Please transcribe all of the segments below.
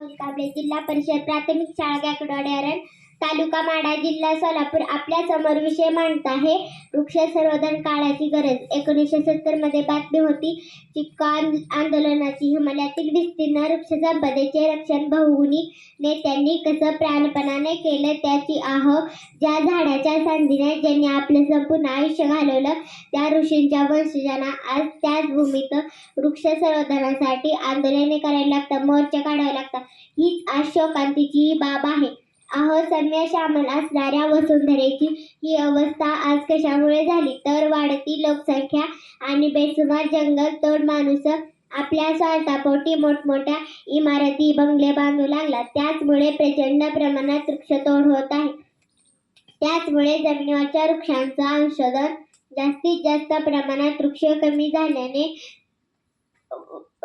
काबळे जिल्हा परिषद प्राथमिक शाळा गायकवाड तालुका माडा जिल्हा सोलापूर आपल्यासमोर विषय मांडत आहे वृक्ष संवर्धन काळाची गरज. एकोणीसशे सत्तरमध्ये बातमी होती चिपका आंदोलनाची हिमालयातील विस्तीर्ण वृक्ष संपदेचे रक्षण बहुगुणी नेत्यांनी कसं प्राणपणाने केलं त्याची आह ज्या झाडाच्या सांधीने ज्यांनी आपलं संपूर्ण आयुष्य घालवलं त्या ऋषींच्या वंशजांना आज त्याच भूमीत वृक्ष संवर्धनासाठी आंदोलने करायला लागतात मोर्चा काढावे लागतात. हीच आज शोकांतीची बाब आहे. सम्य श्यामल असणाऱ्या वसुंधरेची ही अवस्था आज कशामुळे झाली? तर वाढती लोकसंख्या आणि बेसुमार जंगल तोड माणूस आपल्या स्वार्थापोटी मोठमोठ्या इमारती बंगले बांधू लागला. त्याचमुळे प्रचंड प्रमाणात वृक्षतोड होत आहे. त्याचमुळे जमिनीवरच्या वृक्षांचं अंशोधन जास्तीत जास्त प्रमाणात वृक्ष कमी झाल्याने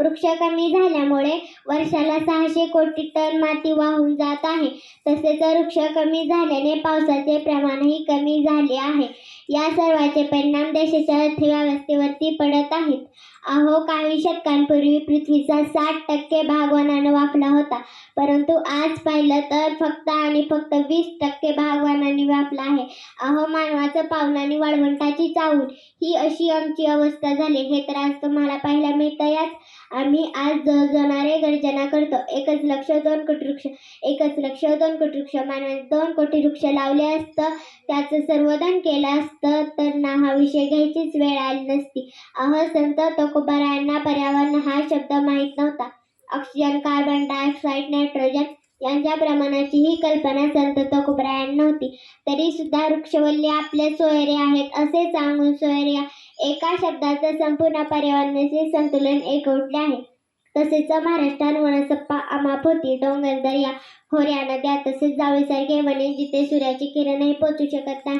वृक्ष कमी झाल्यामुळे वर्षाला सहाशे कोटी टन माती वाहून जात आहे. तसेच वृक्ष कमी झाल्याने पावसाचे प्रमाणही कमी झाले आहे. या सर्वाचे परिणाम देशाच्या अर्थव्यवस्थेवरती पडत आहेत. अहो काही शतकांपूर्वी पृथ्वीचा साठ टक्के भाग वनानं व्यापला होता. परंतु आज पाहिलं तर फक्त आणि फक्त वीस टक्के भाग वनांनी व्यापला आहे. अहो मानवाचं पावलाने वाळवंटाची चावून ही अशी आमची अवस्था झाली. हे तर आज तुम्हाला पाहायला मिळतं याच आम्ही आज जळजणारे गर्जना करतो. एकच लक्ष दोन कोटी वृक्ष एकच लक्ष दोन कोटी वृक्ष मानवाने दोन कोटी वृक्ष लावले असतं. त्याचं सर्वदान केलं असतं तर ना हा विषय घ्यायचीच वेळ आली नसती. अहो संत तुकोबारायांना पर्यावरण हा शब्द माहीत नव्हता. ऑक्सिजन कार्बन डायऑक्साईड नायट्रोजन यांच्या प्रमाणाची ही कल्पना संत तुकोबारायांना नव्हती. तरी सुद्धा वृक्षवल्ली आपले सोयरे आहेत असे सांगून सोयरे एका शब्दाचं संपूर्ण पर्यावरणाचे संतुलन एकवटले आहे. तसेच महाराष्ट्रात वनसप्पा अमाप होती डोंगर दर्या खोऱ्या नद्या तसेच जावेसारखे वने जिथे सूर्याची किरणही पोचू शकत नाही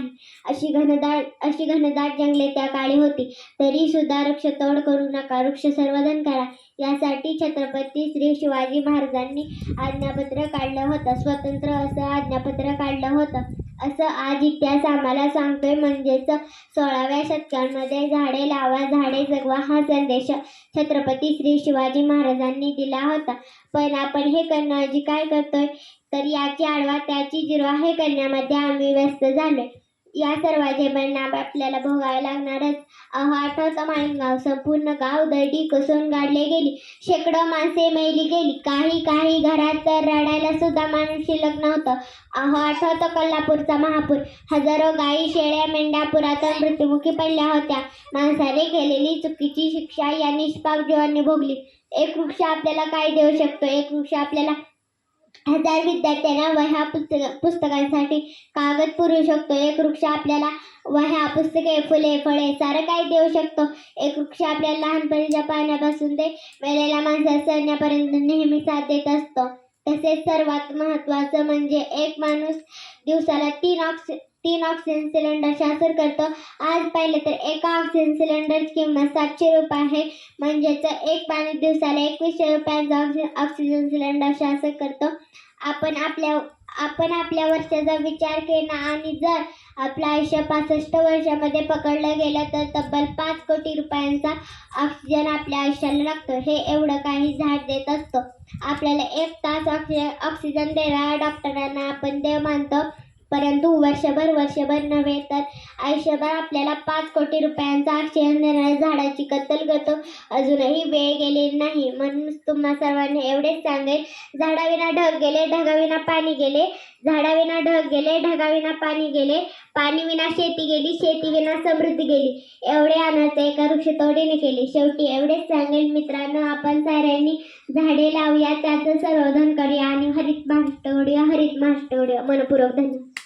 अशी घनदाट अशी घनदाट जंगले त्या काळी होती. तरी सुद्धा वृक्षतोड करू नका वृक्ष संवर्धन करा. यासाठी छत्रपती श्री शिवाजी महाराजांनी आज्ञापत्र काढलं होतं. स्वतंत्र असं आज्ञापत्र काढलं होतं. असं आज इतिहास आम्हाला सांगतोय म्हणजेच सोळाव्या शतकामध्ये झाडे लावा झाडे जगवा हा संदेश छत्रपती श्री शिवाजी महाराजांनी दिला होता. पण आपण हे करण्याऐवजी काय करतोय? तर याची आडवा त्याची जिरवा हे करण्यामध्ये आम्ही व्यस्त झालोय. या सर्वाचे परिणाम आपल्याला भोगावे लागणारच. अहो आठवतं माळीनगाव संपूर्ण गाव दरडी कसून गाडले गेली. शेकडो माणसे मेली गेली. काही काही घरात तर रडायला सुद्धा माणूस शिल्लक नव्हतं अहो आठवतं कोल्हापूरचा महापूर. हजारो गायी शेळ्या मेंढ्या पुरातन मृत्युमुखी पडल्या होत्या. माणसाने केलेली चुकीची शिक्षा या निष्पाप जीवांनी भोगली. एक वृक्ष आपल्याला काय देऊ शकतो? एक वृक्ष आपल्याला हजार विद्यार्थ्यांना वह्या पुस्तक पुस्तकांसाठी कागद पुरवू शकतो. एक वृक्ष आपल्याला वह्या पुस्तके फुले फळे सारं काही देऊ शकतो. एक वृक्ष आपल्याला लहानपणीच्या पाण्यापासून ते मेलेल्या माणसा सणण्यापर्यंत नेहमी साथ देत असतो. तसेच सर्वात महत्त्वाचं म्हणजे एक माणूस दिवसाला तीन ऑक्सि तीन ऑक्सिजन सिलेंडर असर करतो. आज पाहिलं तर एका ऑक्सिजन सिलेंडरची किंमत सातशे रुपये आहे. म्हणजेच एक पाणी दिवसाला एकवीसशे रुपयांचा ऑक्सि ऑक्सिजन सिलेंडर असर करतो. आपण आपल्या आपण आपल्या वर्षाचा विचार केला आणि जर आपलं आयुष्य पासष्ट वर्षामध्ये पकडलं गेलं तर तब्बल पाच कोटी रुपयांचा ऑक्सिजन आपल्या आयुष्याला लागतो. हे एवढं काही झाड देत असतो. आपल्याला एक तास ऑक्सिजन ऑक्सिजन देणाऱ्या डॉक्टरांना आपण देव मानतो. परंतु वर्षभर वर्षभर नव्हे तर आयुष्यभर आपल्याला पाच कोटी रुपयांचा ऑक्सिजन देणाऱ्या झाडाची कत्तल करतो. अजूनही वेळ गेलेली नाही. म्हणून तुम्हा सर्वांनी एवढेच सांगेल झाडाविना ढग गेले ढगाविना पाणी गेले. झाडाविना ढग गेले ढगाविना पाणी गेले. पाणी विना शेती गेली शेती विना समृद्धी गेली. एवढे अनर्थ एका वृक्षतोडीने केले. शेवटी एवढेच सांगेल मित्रांनो आपण साऱ्यांनी झाडे लावूया त्याचं संवर्धन करूया आणि हरित महाष्ट हरित महाष्ट मनपूर्वक धन्यवाद.